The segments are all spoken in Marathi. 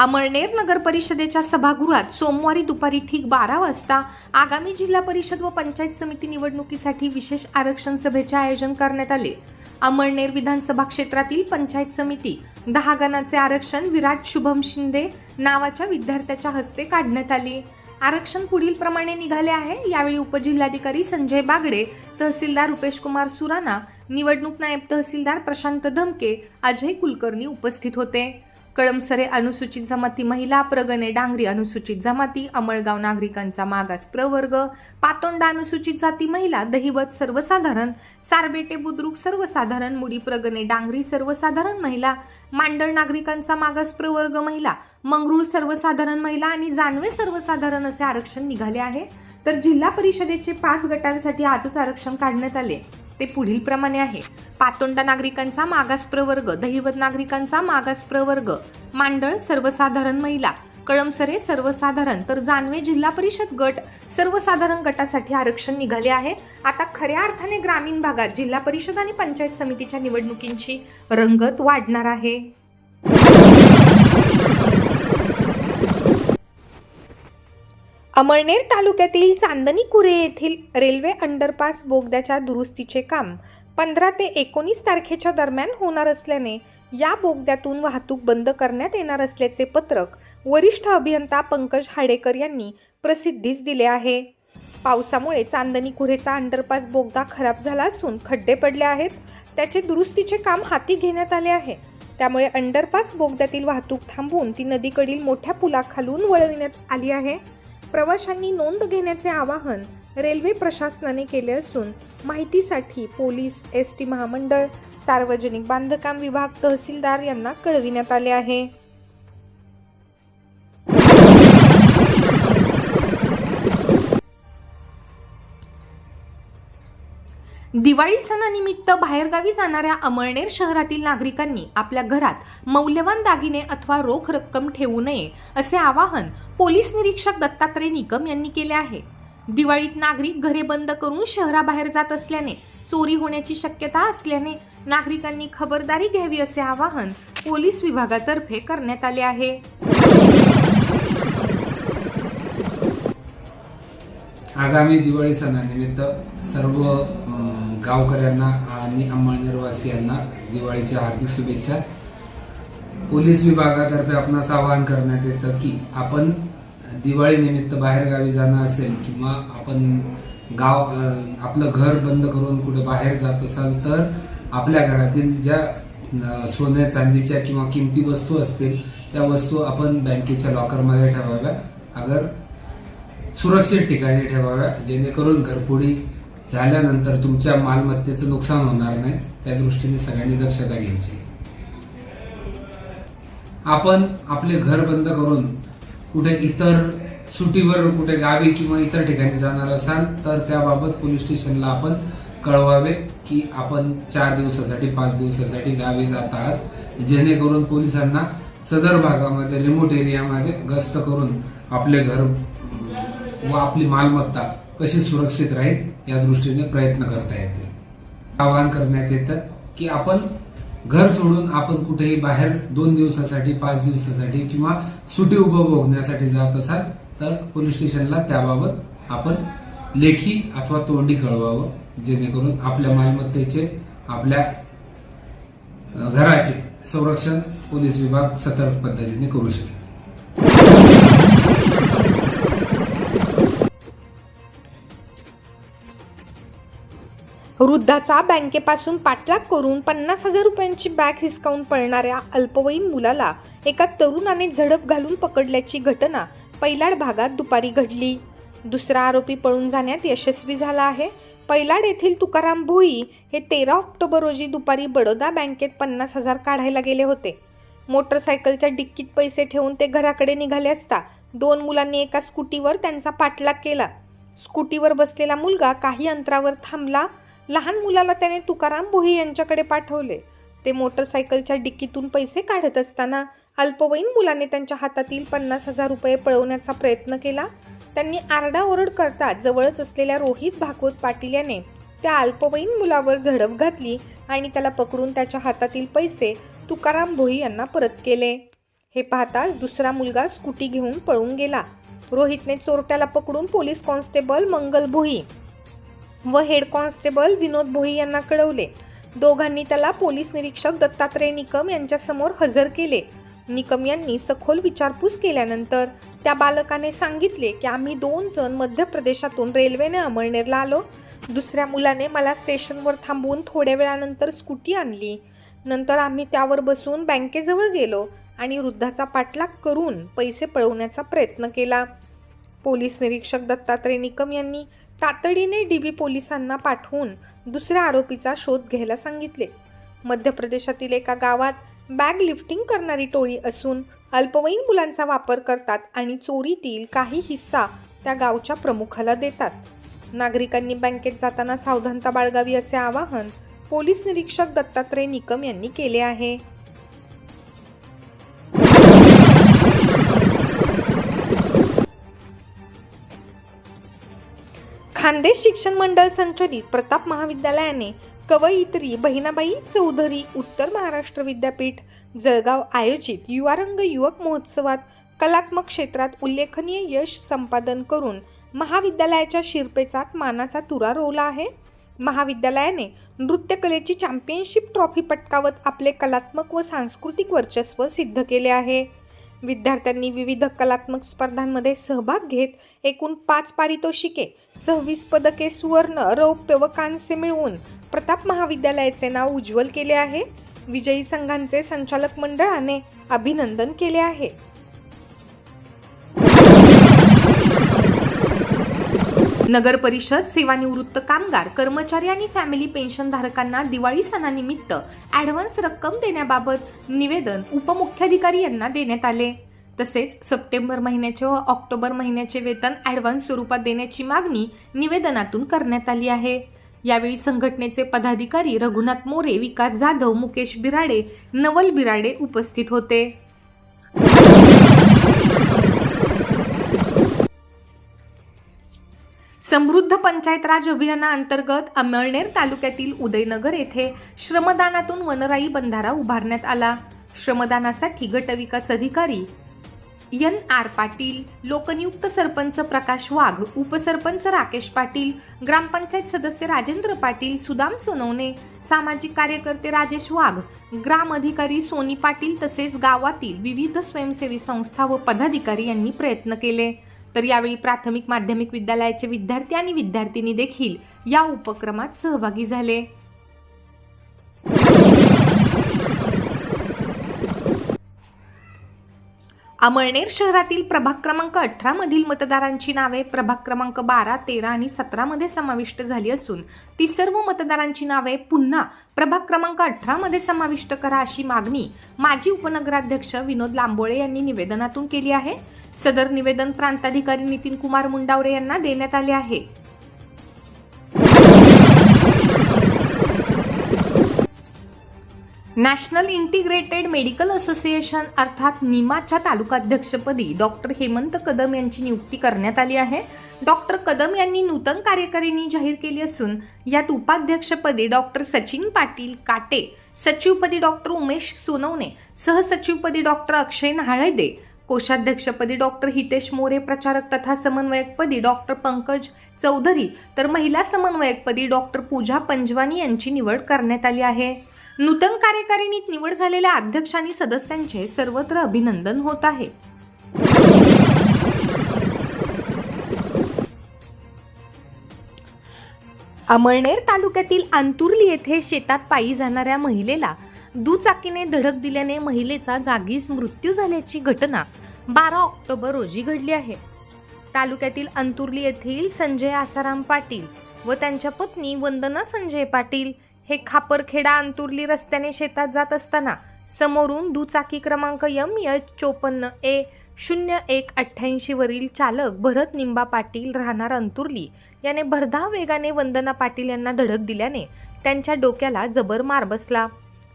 अमळनेर नगर परिषदेच्या सभागृहात सोमवारी दुपारी ठीक बारा वाजता आगामी जिल्हा परिषद व पंचायत समिती निवडणुकीसाठी विशेष आरक्षण सभेचे आयोजन करण्यात आले. अमळनेर विधानसभा क्षेत्रातील पंचायत समिती दहा गणाचे आरक्षण विराट शुभम शिंदे नावाच्या विद्यार्थ्याच्या हस्ते काढण्यात आले. आरक्षण पुढील प्रमाणे निघाले आहे. यावेळी उपजिल्हाधिकारी संजय बागडे तहसीलदार रुपेश कुमार सुराणा निवडणूक नायब तहसीलदार प्रशांत धमके अजय कुलकर्णी उपस्थित होते. कळमसरे अनुसूचित जमाती महिला प्रगणे डांगरी अनुसूचित जमाती अमळगाव नागरिकांचा मागास प्रवर्ग पातोंडा अनुसूचित जाती महिला दहिवत सर्वसाधारण सारबेटे बुद्रुक सर्वसाधारण मुडी प्रगणे डांगरी सर्वसाधारण महिला मांडळ नागरिकांचा मागास प्रवर्ग महिला मंगरूळ सर्वसाधारण महिला आणि जानवे सर्वसाधारण असे आरक्षण निघाले आहे. तर जिल्हा परिषदेचे पाच गटांसाठी आजच आरक्षण काढण्यात आले. ते पुढील प्रमाणे आहे. पातोंडा नागरिकांचा मागास प्रवर्ग दहिवत नागरिकांचा मागास प्रवर्ग मांडळ सर्वसाधारण महिला कळमसरे सर्वसाधारण तर जानवे जिल्हा परिषद गट सर्वसाधारण गटासाठी आरक्षण निघाले आहे. आता खऱ्या अर्थाने ग्रामीण भागात जिल्हा परिषद आणि पंचायत समितीच्या निवडणुकींची रंगत वाढणार आहे. अमळनेर तालुक्यातील चांदणी कुरे येथील रेल्वे अंडरपास बोगद्याच्या दुरुस्तीचे काम पंधरा ते एकोणीस तारखेच्या दरम्यान होणार असल्याने या बोगद्यातून वाहतूक बंद करण्यात येणार असल्याचे पत्रक वरिष्ठ अभियंता पंकज हाडेकर यांनी प्रसिद्धीस दिले आहे. पावसामुळे चांदणी कुरेचा अंडरपास बोगदा खराब झाला असून खड्डे पडले आहेत. त्याचे दुरुस्तीचे काम हाती घेण्यात आले आहे. त्यामुळे अंडरपास बोगद्यातील वाहतूक थांबवून ती नदीकडील मोठ्या पुलाखालून वळविण्यात आली आहे. प्रवाशांनी नोंद घेण्याचे आवाहन रेल्वे प्रशासनाने केले असून माहितीसाठी पोलीस एस टी महामंडळ सार्वजनिक बांधकाम विभाग तहसीलदार यांना कळविण्यात आले आहे. दिवाळी सणानिमित्त बाहेरगावी जाणाऱ्या अमळनेर शहरातील नागरिकांनी आपल्या घरात मौल्यवान दागिने अथवा रोख रक्कम ठेवू नये असे आवाहन पोलीस निरीक्षक दत्तात्रय निकम यांनी केले आहे. दिवाळीत नागरिक घरे बंद करून शहराबाहेर जात असल्याने चोरी होण्याची शक्यता असल्याने नागरिकांनी खबरदारी घ्यावी असे आवाहन पोलीस विभागातर्फे करण्यात आले आहे. आगामी दिवाळी सणानिमित्त सर्व गावकऱ्यांना आणि अंमळनेरवासियांना दिवाळीच्या हार्दिक शुभेच्छा. पोलीस विभागातर्फे आपणास आवाहन करण्यात येतं की आपण दिवाळीनिमित्त बाहेरगावी जाणं असेल किंवा आपण गाव आपलं घर बंद करून कुठे बाहेर जात असाल तर आपल्या घरातील ज्या सोन्या सोने चांदीच्या किंवा किमती वस्तू असतील त्या वस्तू आपण बँकेच्या लॉकरमध्ये ठेवाव्या. अगर सुरक्षित ठिकाणी ठेवाव्या जेणेकरून घरफोडी झाल्यानंतर तुमच्या मालमत्तेचं नुकसान होणार नाही. त्या दृष्टीने सगळ्यांनी दक्षता घ्यायची. आपण आपले घर बंद करून कुठे इतर सुटीवर कुठे गावी किंवा इतर ठिकाणी जाणार असाल तर त्याबाबत पोलीस स्टेशनला आपण कळवावे की आपण चार दिवसासाठी पाच दिवसासाठी गावी जात आहात. जेणेकरून पोलिसांना सदर भागामध्ये रिमोट एरियामध्ये गस्त करून आपले घर व आपली मालमत्ता कशी सुरक्षित राहील या दृष्टीने प्रयत्न करता येतील. आवाहन करण्यात येतं की आपण घर सोडून आपण कुठेही बाहेर दोन दिवसासाठी पाच दिवसासाठी किंवा सुटी उपभोगण्यासाठी जात असाल तर पोलीस स्टेशनला त्याबाबत आपण लेखी अथवा तोंडी कळवावं जेणेकरून आपल्या मालमत्तेचे आपल्या घराचे संरक्षण पोलीस विभाग सतर्क पद्धतीने करू शकेल. वृद्धाचा बँकेपासून पाठलाग करून पन्नास हजार रुपयांची बॅग हिसकावून पळणाऱ्या अल्पवयीन मुलाला एका तरुणाने झडप घालून पकडल्याची घटना पैलाड भागात दुपारी घडली. दुसरा आरोपी पळून जाण्यात यशस्वी झाला आहे. पैलाड येथील तुकाराम भोई हे तेरा ऑक्टोबर रोजी दुपारी बडोदा बँकेत पन्नास हजार काढायला गेले होते. मोटरसायकलच्या डिक्कीत पैसे ठेवून ते घराकडे निघाले असता दोन मुलांनी एका स्कूटीवर त्यांचा पाठलाग केला. स्कूटीवर बसलेला मुलगा काही अंतरावर थांबला. लहान मुलाला त्याने तुकाराम भोई यांच्याकडे पाठवले. ते मोटरसायकलच्या डिक्कीतून पैसे काढत असताना अल्पवयीन मुलाने त्यांच्या हातातील पन्नास हजार रुपये पळवण्याचा प्रयत्न केला. त्यांनी आरडाओरड करता जवळच असलेल्या रोहित भागवत पाटील याने त्या अल्पवयीन मुलावर झडप घातली आणि त्याला पकडून त्याच्या हातातील पैसे तुकाराम भोई यांना परत केले. हे पाहताच दुसरा मुलगा स्कूटी घेऊन पळून गेला. रोहितने चोरट्याला पकडून पोलीस कॉन्स्टेबल मंगल भोई व हेड कॉन्स्टेबल विनोद भोई यांना कळवले. दोघांनी त्याला पोलीस निरीक्षक दत्तात्रय निकम यांच्यासमोर हजर केले. निकम यांनी सखोल विचारपूस केल्यानंतर त्या बालकाने सांगितले की आम्ही दोन जण मध्य प्रदेशातून रेल्वेने अमळनेरला आलो. दुसऱ्या मुलाने मला स्टेशनवर थांबवून थोड्या वेळानंतर स्कूटी आणली. नंतर आम्ही त्यावर बसून बँकेजवळ गेलो आणि वृद्धाचा पाठलाग करून पैसे पळवण्याचा प्रयत्न केला. पोलीस निरीक्षक दत्तात्रय निकम यांनी तातडीने डी बी पोलिसांना पाठवून दुसऱ्या आरोपीचा शोध घ्यायला सांगितले. मध्य प्रदेशातील एका गावात बॅग लिफ्टिंग करणारी टोळी असून अल्पवयीन मुलांचा वापर करतात आणि चोरीतील काही हिस्सा त्या गावच्या प्रमुखाला देतात. नागरिकांनी बँकेत जाताना सावधानता बाळगावी असे आवाहन पोलीस निरीक्षक दत्तात्रय निकम यांनी केले आहे. खानदेश शिक्षण मंडळ संचलित प्रताप महाविद्यालयाने कवयित्री बहिणाबाई चौधरी उत्तर महाराष्ट्र विद्यापीठ जळगाव आयोजित युवारंग युवक महोत्सवात कलात्मक क्षेत्रात उल्लेखनीय यश संपादन करून महाविद्यालयाच्या शिरपेचात मानाचा तुरा रोवला आहे. महाविद्यालयाने नृत्यकलेची चॅम्पियनशिप ट्रॉफी पटकावत आपले कलात्मक व सांस्कृतिक वर्चस्व सिद्ध केले आहे. विद्यार्थ्यांनी विविध कलात्मक स्पर्धांमध्ये सहभाग घेत एकूण पाच पारितोषिके सव्वीस पदके सुवर्ण रौप्य व कांस्य मिळवून प्रताप महाविद्यालयाचे नाव उज्ज्वल केले आहे. विजयी संघांचे संचालक मंडळाने अभिनंदन केले आहे. नगर परिषद सेवानिवृत्त कामगार कर्मचारी आणि फॅमिली पेन्शन धारकांना दिवाळी सणानिमित्त ॲडव्हान्स रक्कम देण्याबाबत निवेदन उपमुख्याधिकारी यांना देण्यात आले. तसेच सप्टेंबर महिन्याचे व ऑक्टोबर महिन्याचे वेतन ॲडव्हान्स स्वरूपात देण्याची मागणी निवेदनातून करण्यात आली आहे. यावेळी संघटनेचे पदाधिकारी रघुनाथ मोरे विकास जाधव मुकेश बिराडे नवल बिराडे उपस्थित होते. समृद्ध पंचायत राज अभियानाअंतर्गत अमळनेर तालुक्यातील उदयनगर येथे श्रमदानातून वनराई बंधारा उभारण्यात आला. श्रमदानासाठी गटविकास अधिकारी एन आर पाटील लोकनियुक्त सरपंच प्रकाश वाघ उपसरपंच राकेश पाटील ग्रामपंचायत सदस्य राजेंद्र पाटील सुदाम सोनवणे सामाजिक कार्यकर्ते राजेश वाघ ग्राम अधिकारी सोनी पाटील तसेच गावातील विविध स्वयंसेवी संस्था व पदाधिकारी यांनी प्रयत्न केले. तर यावेळी प्राथमिक माध्यमिक विद्यालयाचे विद्यार्थी आणि विद्यार्थिनी देखील या उपक्रमात सहभागी झाले. अमळनेर शहरातील प्रभाग क्रमांक अठरामधील मतदारांची नावे प्रभाग क्रमांक बारा तेरा आणि सतरामध्ये समाविष्ट झाली असून ती सर्व मतदारांची नावे पुन्हा प्रभाग क्रमांक अठरामध्ये समाविष्ट करा अशी मागणी माजी उपनगराध्यक्ष विनोद लांबोळे यांनी निवेदनातून केली आहे. सदर निवेदन प्रांताधिकारी नितीन कुमार मुंडावरे यांना देण्यात आले आहे. नॅशनल इंटिग्रेटेड मेडिकल असोसिएशन अर्थात निमाच्या तालुकाध्यक्षपदी डॉक्टर हेमंत कदम यांची नियुक्ती करण्यात आली आहे. डॉक्टर कदम यांनी नूतन कार्यकारिणी जाहीर केली असून यात उपाध्यक्षपदी डॉक्टर सचिन पाटील काटे सचिवपदी डॉक्टर उमेश सोनवणे सहसचिवपदी डॉक्टर अक्षय न्हाळदे कोषाध्यक्षपदी डॉक्टर हितेश मोरे प्रचारक तथा समन्वयकपदी डॉक्टर पंकज चौधरी तर महिला समन्वयकपदी डॉक्टर पूजा पंजवानी यांची निवड करण्यात आली आहे. नूतन कार्यकारिणीत निवड झालेल्या अध्यक्ष आणि सदस्यांचे सर्वत्र अभिनंदन होत आहे. अमळनेर तालुक्यातील अंतुर्ली येथे शेतात पायी जाणाऱ्या महिलेला दुचाकीने धडक दिल्याने महिलेचा जागीच मृत्यू झाल्याची घटना बारा ऑक्टोबर रोजी घडली आहे. तालुक्यातील अंतुर्ली येथील संजय आसाराम पाटील व त्यांच्या पत्नी वंदना संजय पाटील हे खापरखेडा अंतुर्ली रस्त्याने शेतात जात असताना समोरून दुचाकी क्रमांक यम एच चोपन्न ए शून्य एक अठ्ठ्याऐंशीवरील चालक भरत निंबा पाटील राहणार अंतुर्ली. याने भरधाव वेगाने वंदना पाटील यांना धडक दिल्याने त्यांच्या डोक्याला जबर मार बसला.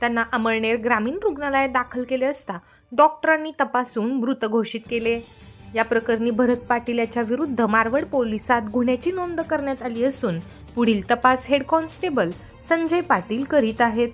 त्यांना अमळनेर ग्रामीण रुग्णालयात दाखल केले असता डॉक्टरांनी तपासून मृत घोषित केले. या प्रकरणी भरत पाटील याच्या विरुद्ध मारवड पोलिसात गुन्ह्याची नोंद करण्यात आली असून पुढील तपास हेड कॉन्स्टेबल संजय पाटील करीत आहेत.